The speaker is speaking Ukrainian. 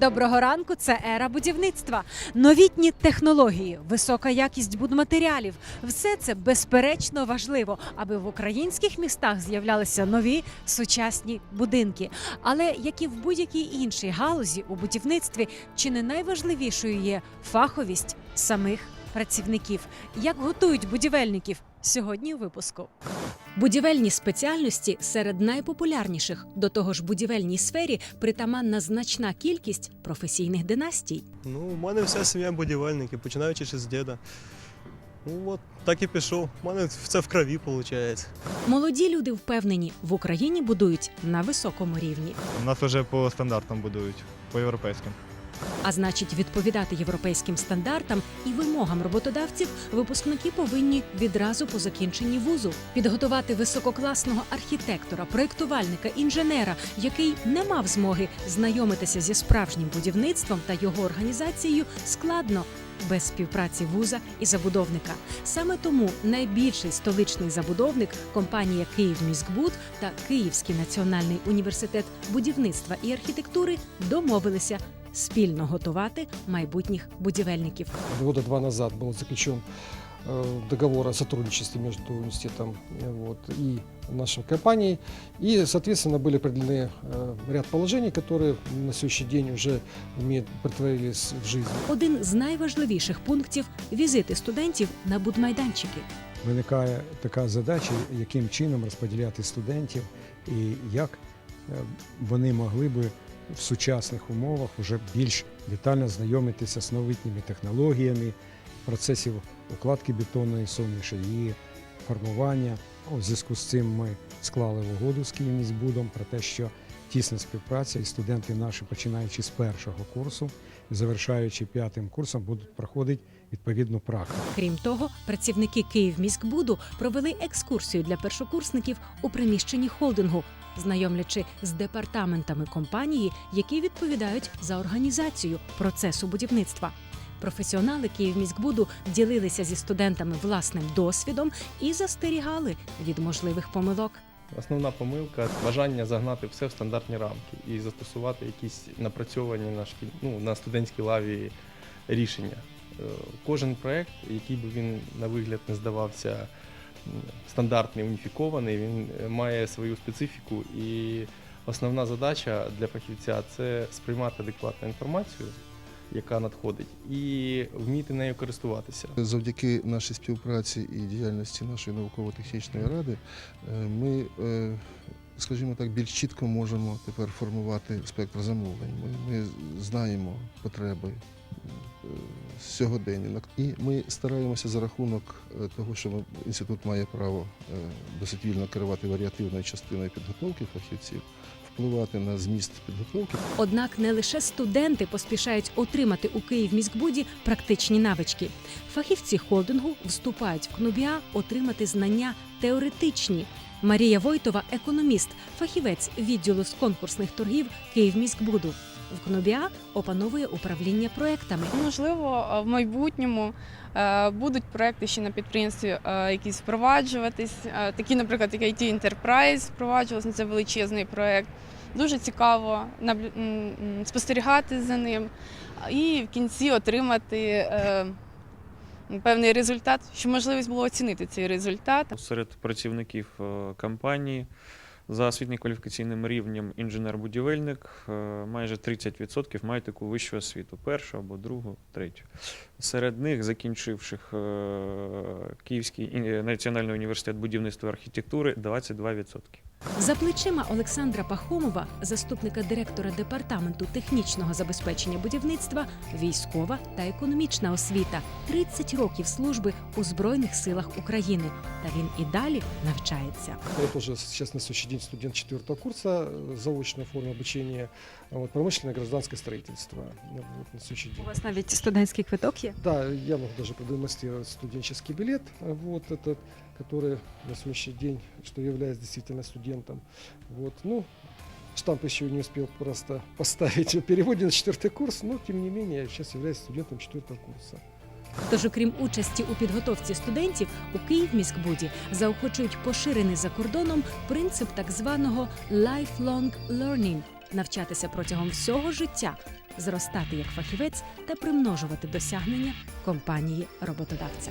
Доброго ранку, це ера будівництва. Новітні технології, висока якість будматеріалів. Все це безперечно важливо, аби в українських містах з'являлися нові сучасні будинки. Але як і в будь-якій іншій галузі у будівництві, чи не найважливішою є фаховість самих працівників. Як готують будівельників сьогодні у випуску? Будівельні спеціальності серед найпопулярніших. До того ж, будівельній сфері притаманна значна кількість професійних династій. Ну, у мене вся сім'я будівельники, починаючи ще з діда. Ну от так і пішов. У мене це в крові виходить. Молоді люди впевнені, в Україні будують на високому рівні. У нас вже по стандартам будують, по європейським. А значить, відповідати європейським стандартам і вимогам роботодавців випускники повинні відразу по закінченні вузу підготувати висококласного архітектора, проєктувальника, інженера, який не мав змоги знайомитися зі справжнім будівництвом та його організацією складно. Без співпраці вуза і забудовника саме тому найбільший столичний забудовник компанія Київміськбуд та Київський національний університет будівництва і архітектури домовилися спільно готувати майбутніх будівельників. Года два назад был заключен э, договор о сотрудничестве между университетом э, вот, и нашей компанией. И, соответственно, были определены э, ряд положений, которые на сегодняшний день уже имеют, притворились в жизнь. Один з найважливіших пунктів візити студентів на будмайданчики. Виникає така задача, яким чином розподіляти студентів і як е, вони могли би в сучасних умовах вже більш детально знайомитися з новітніми технологіями, процесів укладки бетонної суміші, її формування. У зв'язку з цим ми склали угоду з Київміськбудом про те, що тісна співпраця і студенти наші, починаючи з першого курсу завершаючи п'ятим курсом, будуть проходити відповідну практику. Крім того, працівники Київміськбуду провели екскурсію для першокурсників у приміщенні холдингу, знайомлячи з департаментами компанії, які відповідають за організацію процесу будівництва. Професіонали Київміськбуду ділилися зі студентами власним досвідом і застерігали від можливих помилок. Основна помилка бажання загнати все в стандартні рамки і застосувати якісь напрацьовані на шкіль... ну, на студентській лаві рішення. Е, Кожен проект, який би він на вигляд не здавався стандартний, уніфікований, він має свою специфіку. І основна задача для фахівця це сприймати адекватну інформацію, яка надходить, і вміти нею користуватися. Завдяки нашій співпраці і діяльності нашої науково-технічної ради е, ми, е, скажімо так, більш чітко можемо тепер формувати спектр замовлень. Ми, ми знаємо потреби е, сьогодення. І ми стараємося за рахунок того, що інститут має право досить вільно керувати варіативною частиною підготовки фахівців, впливати на зміст підготовки. Однак не лише студенти поспішають отримати у Київміськбуді практичні навички. Фахівці холдингу вступають в КНУБІА отримати знання теоретичні. Марія Войтова, економіст, фахівець відділу з конкурсних торгів Київміськбуду. В КНУБІА опановує управління проектами. Можливо, е, в майбутньому е, будуть проекти ще на підприємстві е, якісь впроваджуватись. Такі, наприклад, як IT Enterprise впроваджувався, це величезний проект. Дуже цікаво спостерігати за ним і в кінці отримати певний результат, щоб можливість було оцінити цей результат. серед працівників компанії за освітньо-кваліфікаційним рівнем інженер-будівельник е, майже 30% мають таку вищу освіту, першу або другу, третю. Серед них, закінчивших е, Київський національний університет будівництва і архітектури, 22%. За плечима Олександра Пахомова, заступника директора департаменту технічного забезпечення будівництва, військова та економічна освіта, 30 років служби у Збройних силах України. Та він і далі навчається. Я тоже сейчас на следующий день студент четвертого курса, э, заочная форма обучения, а вот, промышленное гражданское строительство. Ну, Вот, на следующий день. У вас навіть студентський квиток є. Да, я могу даже продемонстрировать студенческий билет, а вот этот, который на сегодняшний день, что являюсь действительно студентом. Вот, ну, штамп еще не успел просто поставить в переводе на четвертый курс, но тем не менее я сейчас являюсь студентом четвертого курса. Тож, окрім участі у підготовці студентів, у Київміськбуді заохочують поширений за кордоном принцип так званого lifelong learning – навчатися протягом всього життя. зростати як фахівець та примножувати досягнення компанії роботодавця.